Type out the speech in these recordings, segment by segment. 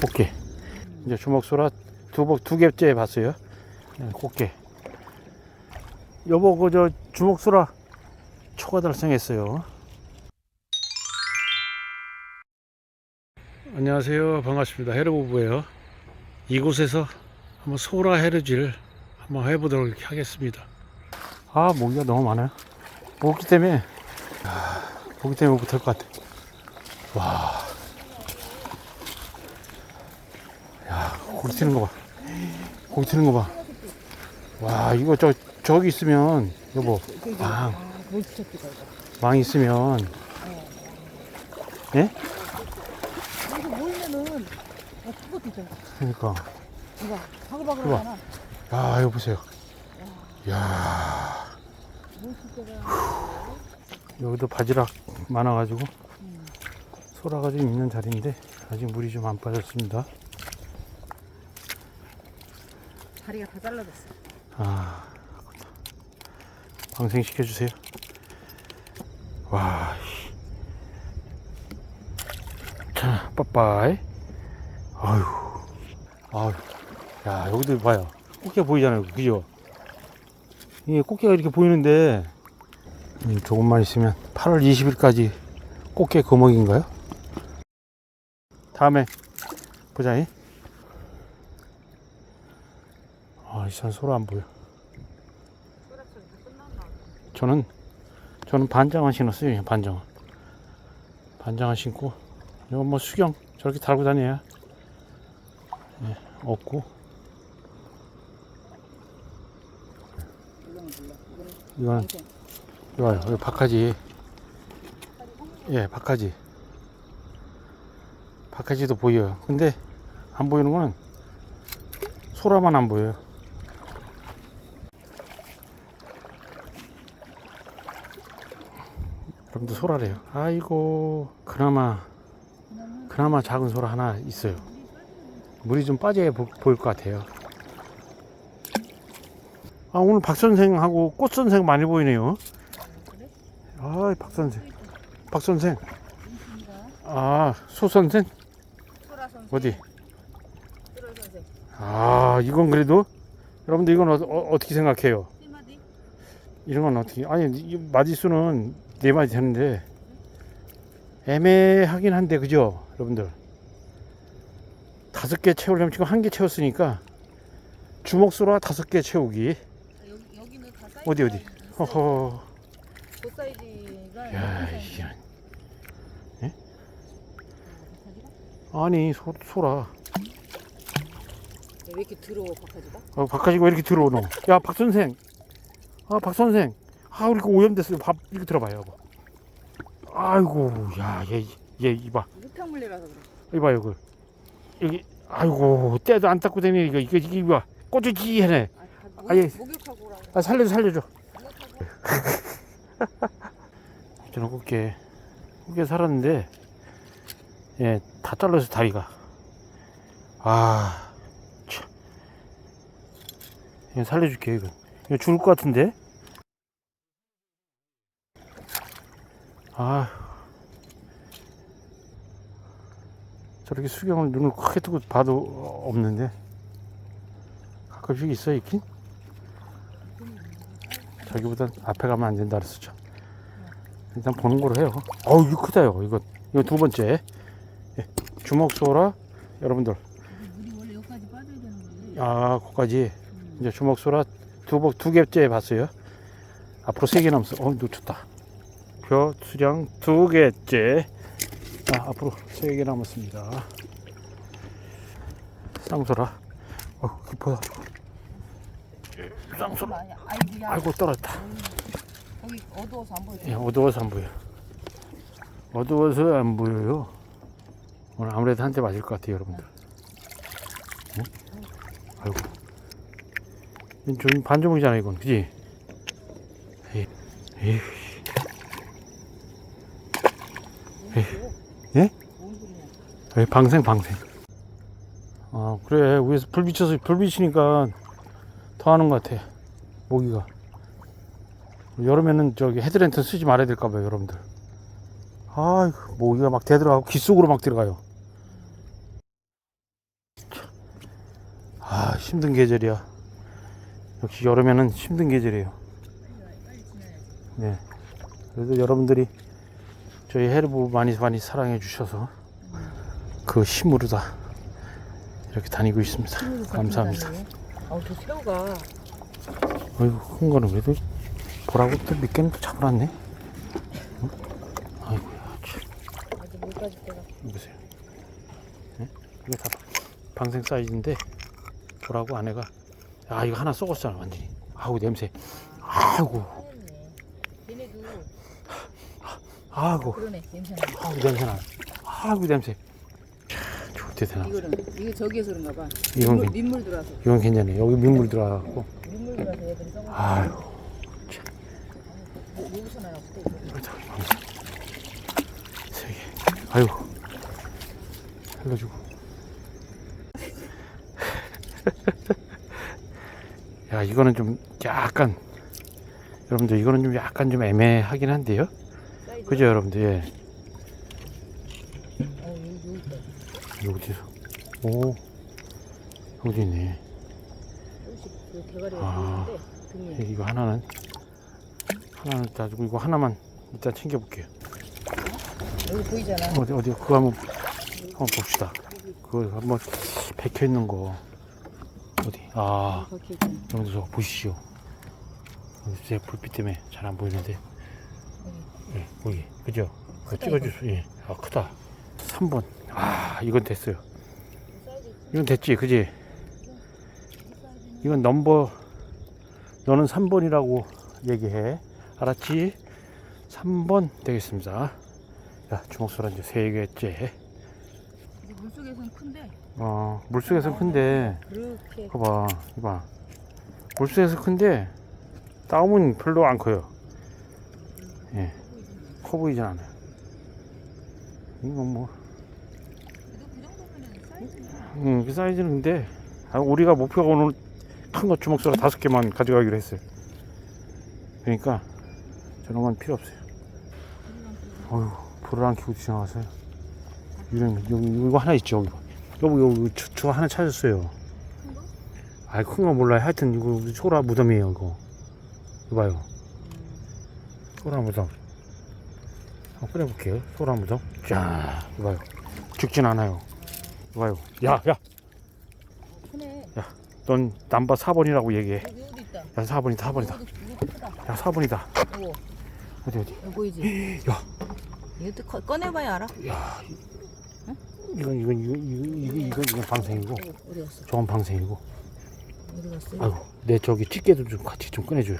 꽃게. 이제 주먹소라 두, 번- 두 개째 봤어요. 네, 꽃게. 여보, 그, 저, 주먹소라 초가 달성했어요. 안녕하세요. 반갑습니다. 헤르부부예요. 이곳에서 한번 소라 헤르지를 한번 해보도록 하겠습니다. 아, 모기가 너무 많아요. 모기 때문에, 아, 모기 때문에 못할 것 같아. 와. 고기 튀는 거 봐. 고기 튀는 거 봐. 와, 이거 저, 저기 있으면, 여보, 망, 이거. 망 있으면, 예? 그것도 있잖아. 그러니까. 이거, 바글바글하잖아. 야, 이거 보세요. 야뭘 때가 여기도 바지락 많아가지고, 소라가 좀 있는 자리인데, 아직 물이 좀 안 빠졌습니다. 다리가 다 잘라졌어. 아, 방생 시켜 주세요. 와, 씨. 자, 빠빠이. 아유, 아유, 야, 여기도 봐요. 꽃게 보이잖아요, 그죠? 이게 꽃게가 이렇게 보이는데, 음, 조금만 있으면 8월 20일까지 꽃게 거먹인가요? 다음에 보자 잉. 아, 이산 소라 안 보여. 저는 저는 반장을 신었어요. 그냥 반장을. 반장을 신고 이거 뭐 수경 저렇게 달고 다녀야 예, 없고 이거는 이거요. 이거 박하지. 예, 박하지. 박하지도 보여요. 근데 안 보이는 거는 소라만 안 보여요. 여러분들 소라래요. 아이고, 그나마, 그나마 작은 소라 하나 있어요. 물이 좀 빠져야 보, 보일 것 같아요. 아, 오늘 박 선생하고 꽃 선생 많이 보이네요. 아, 박 선생. 박 선생. 아, 소 선생? 어디? 아, 이건 그래도 여러분들 이건 어, 어, 떻게 생각해요? 이런 건 어떻게? 아니, 이 마디수는 네 마디 되는데 애매하긴 한데 그죠, 여러분들? 다섯 개 채우려면 지금 한 개 채웠으니까 주먹수로 다섯 개 채우기. 아, 여기, 어디 어디? 허허. 그 사이즈가 야, 사이즈. 예? 아니 소, 소라. 왜 이렇게 더러워, 박하지가? 어, 박하지가 왜 이렇게 들어오노? 야, 박 선생. 아, 박 선생. 아, 우리 그 오염됐어요. 밥 이렇게 들어봐요, 여보. 아이고, 야, 얘, 얘 이봐. 흙탕물리라서 그래. 이봐요, 그 여기, 아이고, 때도 안 닦고 다니 이거, 이거, 이거, 이거, 꼬주지 해네. 아, 다 아, 예. 목, 목욕하고 오라고. 아, 살려줘, 살려줘. 목욕하고. 저는 꽃게, 꽃게 살았는데, 예, 다 잘라서 다리가. 아, 참. 이거 살려줄게, 이거. 이거 죽을 것 같은데? 아. 저렇게 수경을 눈을 크게 뜨고 봐도 없는데. 가끔씩 있어, 있긴? 자기보단 앞에 가면 안 된다 그랬었죠. 일단 보는 거로 해요. 어우, 이거 크다요. 이거, 이거 두 번째. 예, 주먹 소라. 여러분들. 아, 거기까지. 이제 주먹 소라 두, 번- 두 개째 봤어요. 앞으로 세 개 남았어. 어, 놓쳤다. 벼, 수량 두 개째. 아, 앞으로 세 개 남았습니다. 쌍소라. 어, 깊어요. 쌍소라. 아니야. 아이고, 야. 아이고, 떨어졌다. 거기 어두워서 안 보여. 예, 어두워서 안 보여. 어두워서 안 보여요. 오늘 아무래도 한 대 맞을 것 같아요, 여러분들. 응? 아이고. 좀 반조목이잖아, 이건. 그지? 에이, 에이. 예? 에이, 방생, 방생. 아, 그래. 위에서 불 비쳐서, 불 비치니까 더 하는 것 같아. 모기가. 여름에는 저기 헤드랜턴 쓰지 말아야 될까봐요, 여러분들. 아이고, 모기가 막 대들어가고 귀 속으로 막 들어가요. 아 힘든 계절이야. 역시 여름에는 힘든 계절이에요. 네. 그래도 여러분들이 저희 해르부 많이 많이 사랑해 주셔서 그 힘으로 다 이렇게 다니고 있습니다. 감사합니다. 어, 저 새우가 어이구 큰 거는 그래도 보라고 또몇 개는 또 잡아놨네. 어? 아이고야 참. 아직 물까지 때가 보세요. 네? 이거 다 방생 사이즈인데 보라고 아내가 아 이거 하나 썩었잖아 완전히. 아우 냄새. 아이고 하얗네. 얘네도 아이고 그러네 냄새나. 아우 냄새나. 아이고 냄새. 참 좋대 되나. 이거는 이게 저기에서 그런가 봐. 이건 민물, 괜- 민물 들어와서 이건 괜찮네. 여기 민물 들어가고. 민물 들어와서 얘들이 썩어. 아유. 뭐, 여기서 나나 붙어. 이거 저기 방생. 세 개. 아유. 살려주고. 야 이거는 좀 약간 여러분들 이거는 좀 약간 좀 애매하긴 한데요. 그죠 여러분들 예. 어, 여기 여기 있다. 이거 어디서? 오 어디 있네. 아. 등에 이거 하나는 하나는 따지고 이거 하나만 일단 챙겨볼게요. 여기 보이잖아. 어디 어디 그거 한번 한번 봅시다. 그거 한번 박혀 있는 거 어디? 아 저거 보시죠. 제 불빛 때문에 잘 안 보이는데. 예, 거기 그죠? 그거 크다, 찍어주세요. 예, 아 크다. 3번. 아 이건 됐어요. 이건 됐지, 그지? 이건 넘버 너는 3번이라고 얘기해. 알았지? 3번 되겠습니다. 야, 주먹소라 이제 세 개째. 이게 물속에서는 큰데 어, 물속에서 큰데, 그렇게 이거 봐, 이거 봐. 물속에서 큰데, 다음은 별로 안 커요. 예, 커 보이진 않아요. 이건 뭐, 사이즈는 음, 그 사이즈는 근데, 아, 우리가 목표가 오늘 큰 거 주먹소라 다섯 개만 가져가기로 했어요. 그러니까, 건 필요 없어요. 어휴, 불을 안 켜고 지나가서요. 이런, 여기, 이거 하나 있죠, 여기. 여기, 여기, 저, 저 하나 찾았어요. 아이, 큰 거 몰라요. 하여튼, 이거 소라 무덤이에요, 이거. 이거 봐요. 소라 무덤. 한번 꺼내볼게요. 소라 무덤. 자, 이거 봐요. 죽진 않아요. 이거 봐요. 야, 야, 크네. 넌 남바 4번이라고 얘기해. 여기 어디 있다. 야, 4번이다, 4번이다. 이것도 이것도 크다. 야, 4번이다. 이거 어디, 어디. 이거 보이지? 야. 이것도 커, 꺼내봐야 알아. 야, 이건, 이건, 이건, 이건, 이건, 이건, 이건 방생이고. 이거 어디 갔어? 저건 방생이고. 어디 갔어? 아이고, 내 저기 집게도 좀 같이 좀 꺼내줘요.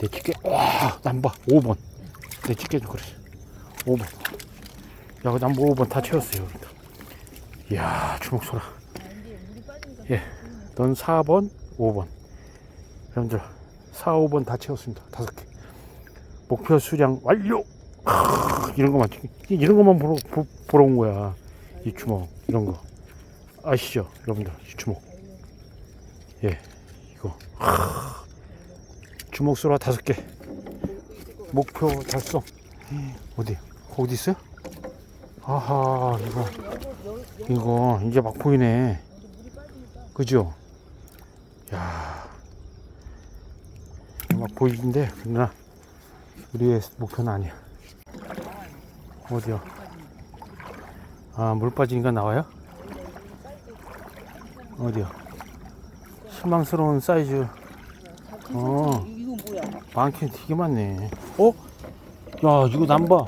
내 집게, 와, 남바 5번. 내 집게 좀 그래. 5번. 야, 그 남바 5번 다 채웠어요. 이야, 주먹 소라. 빠지니까 예. 넌 4번, 5번. 여러분들, 4, 5번 다 채웠습니다. 다섯 개. 목표 수량 완료! 크, 이런 것만, 이런 것만 보러, 보, 보러 온 거야. 이 주먹, 이런 거. 아시죠? 여러분들, 이 주먹. 예, 이거. 크, 주먹 수라 다섯 개. 목표 달성. 어디? 어디 있어요? 아하, 이거. 이거, 이제 막 보이네. 그죠? 야, 막 보이는데 그러나 우리의 목표는 아니야. 어디요? 아, 물 빠지니까 나와요? 어디요? 실망스러운 사이즈 어. 이거? 많긴 되게 많네. 어? 야, 이거 남바.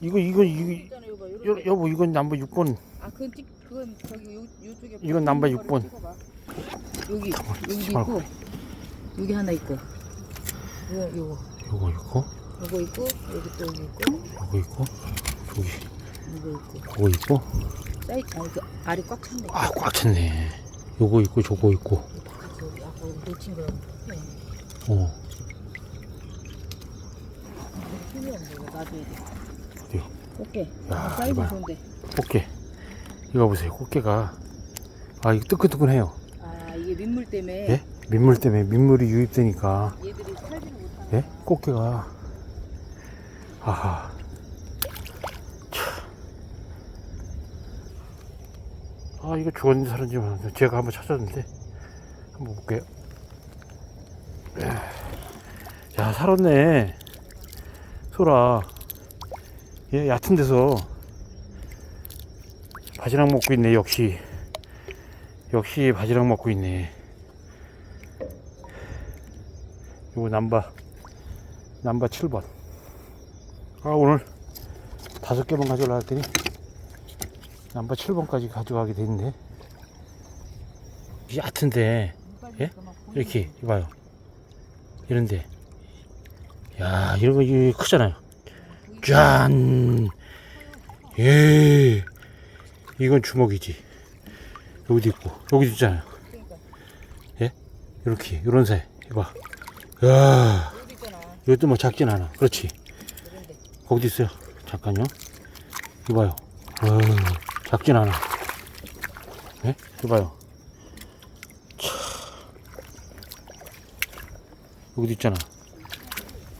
이거 이거 이거 있잖아. 여, 요렇게. 여보 이건 남바 6번. 아 그건 찍 그건 저기 요 요쪽에. 이건 남바 찍은 거를 6번. 찍어봐. 여기 여기 찍지 말고. 있고 여기 하나 있고. 요 요거 요거 있고, 요거 있고 여기 또 여기 있고 요거 있고, 저기 이거 있고. 요거 있고. 사이 아니 그 알이 꽉 찼네. 아, 꽉 찼네. 요거 있고, 저거 있고. 바깥에 여기 아까 여기 놓친 거. 네. 어, 필요 없네 이거 놔둬야 돼. 어디요? 꽃게. 야, 아, 사이즈 이거야. 좋은데. 꽃게. 이거 보세요. 꽃게가 아, 이거 뜨끈뜨끈해요. 아 이게 민물 때문에 예? 민물 때문에 민물이 유입되니까 얘들이 살지를 못하는. 예? 꽃게가 아하. 참. 아 이거 죽었는지 살았는지 모르겠는데 제가 한번 찾았는데 한번 볼게요 야 살았네 소라. 얘 얕은 데서. 바지락 먹고 있네 역시. 역시 바지락 먹고 있네. 요거 남바 남바 7번. 아 오늘 다섯 개만 가져올라 했더니 남바 7번까지 가져가게 됐는데. 얕은데 예? 이렇게 이봐요. 이런데 야 이런 거 이거 크잖아요. 짠. 예. 이건 주먹이지. 여기도 있고 여기도 있잖아요. 예? 이렇게 이런 새. 이봐. 야. 이것도 뭐 작진 않아. 그렇지? 거기도 있어요. 잠깐요. 이봐요. 어, 작진 않아. 예? 이봐요. 차. 여기도 있잖아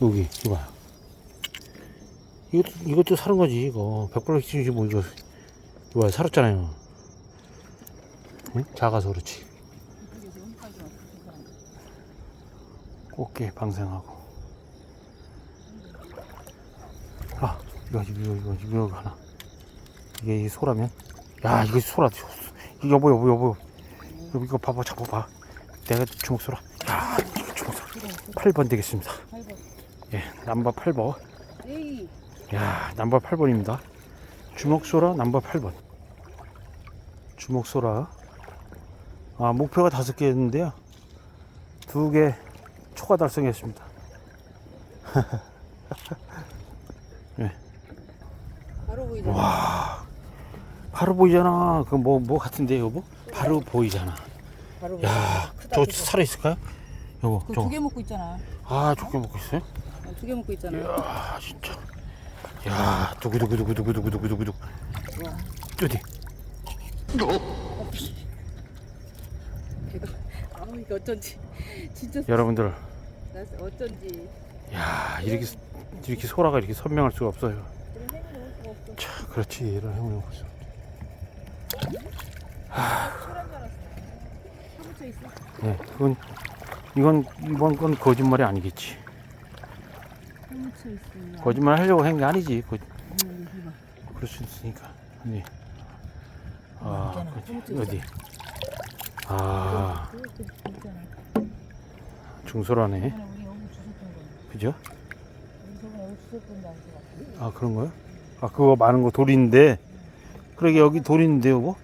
여기 이봐요 이것도, 이것도 사는 거지 이거. 백불 키우지 뭐 이거 이거 살았잖아요. 응? 작아서 그렇지. 꽃게 방생하고. 아 이거 이거 이거 이거 하나. 이게 이 소라면? 야 이거 소라 이거 여보 여보 여보. 여보 이거 봐봐 잡아봐. 내가 주먹 소라. 야 이거 주먹 소라. 8번 되겠습니다. 8번. 예 남바 8번 에이. 야 남바 8번입니다 주먹 소라 남바 8번 주먹 소라 아 목표가 다섯 개였는데요 두 개 초과 달성했습니다 바로 보이잖아. 바로 보이잖아. 그 뭐 뭐 같은데 여보? 바로 보이잖아. 바로 보이잖아. 야, 저 그거. 살아 있을까요? 여보, 그거 저거. 두개 먹고 있잖아. 아, 조개 먹고 있어요? 두 개 먹고 있잖아. 아, 진짜. 야, 두구두구두구두구두구두구두구. 와. 어디? 걔가 아우 이거 어쩐지 진짜 여러분들, 나 어쩐지 야, 이렇게 이렇게 소라가 이렇게 선명할 수가 없어요. 참, 그렇지. 이런 줄 알았어. 사무쳐 있어. 네, 그건 이건 이번 건 거짓말이 아니겠지. 거짓말 하려고 한 게 아니지. 거, 음, 이거. 그럴 수 있으니까. 어디? 아, 있잖아. 그치. 어디? 아. 중소라네. 그죠? 아 그런 거요? 아 그거 많은 거 돌인데 그러게 여기 돌 있는데 요거?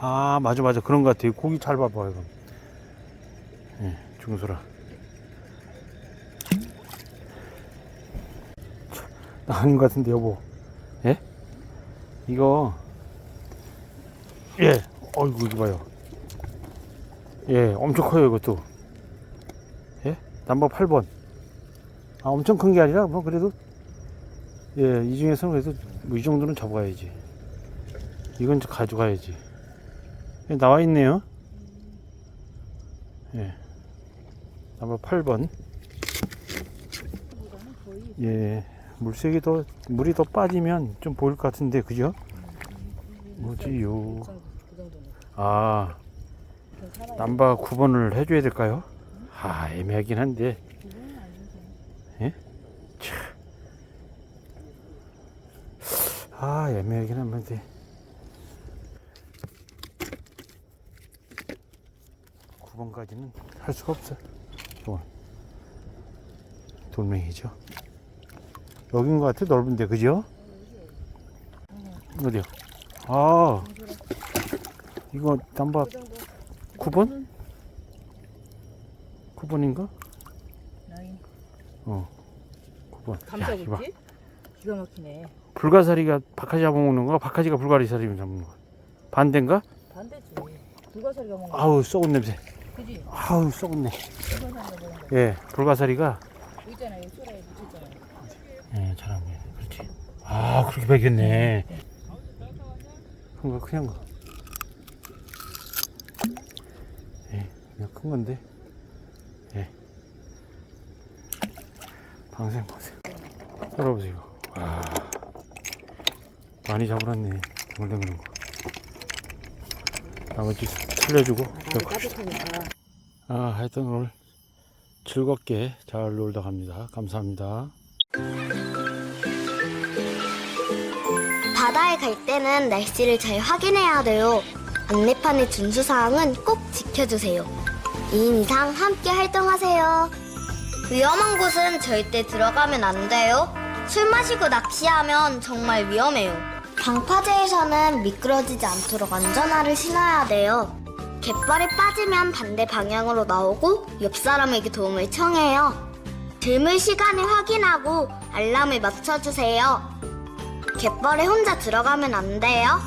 아 맞아 맞아 그런 거 같아요 고기 잘 봐봐 이거 예 중소라 아닌 것 같은데 여보 예? 이거 예 어이구 이거 봐요 예 엄청 커요 이것도 예? 남바 8번 아 엄청 큰 게 아니라 뭐 그래도 예, 이 중에서는 그래도 뭐 이 정도는 잡아야지. 이건 좀 가져가야지. 예, 나와 있네요. 예. 아마 8번. 보다는 거의 예. 물색이 더, 물이 더 빠지면 좀 보일 것 같은데, 그죠? 뭐지요? 아, 남바 9번을 해줘야 될까요? 아, 애매하긴 한데. 아니지. 아, 애매하긴 한데. 구번까지는 할 수가 없어. 돌멩이죠. 여긴 것 같아, 넓은데, 그죠? 어디요? 아, 이거 정도. 9번? 9번인가? 나인. 어, 9번. 야, 감자 이봐. 굽지? 기가 막히네. 불가사리가 박하지 잡아먹는 거야? 박하지가 불가리사리 잡는 거야? 반대인가? 반대지. 불가사리가 먹는 거. 아우, 썩은 냄새. 그지? 아우, 썩었네. 불가사리가 먹는 거. 예, 불가사리가 여기 있잖아. 여기 소라에 묻혔잖아. 예, 잘한 거예요. 그렇지. 아, 그렇게 배겼네. 큰 거, 그냥 거. 예, 그냥 큰 건데. 예. 방생 보세요. 열어보세요. 와. 많이 잡으놨네. 댕글댕글한 거. 나머지 틀려주고. 따뜻하니까. 아, 하여튼 오늘 즐겁게 잘 놀다 갑니다. 감사합니다. 바다에 갈 때는 날씨를 잘 확인해야 돼요. 안내판의 준수사항은 꼭 지켜주세요. 2인 이상 함께 활동하세요. 위험한 곳은 절대 들어가면 안 돼요. 술 마시고 낚시하면 정말 위험해요. 방파제에서는 미끄러지지 않도록 안전화를 신어야 돼요. 갯벌에 빠지면 반대 방향으로 나오고 옆 사람에게 도움을 청해요. 들물 시간을 확인하고 알람을 맞춰주세요. 갯벌에 혼자 들어가면 안 돼요.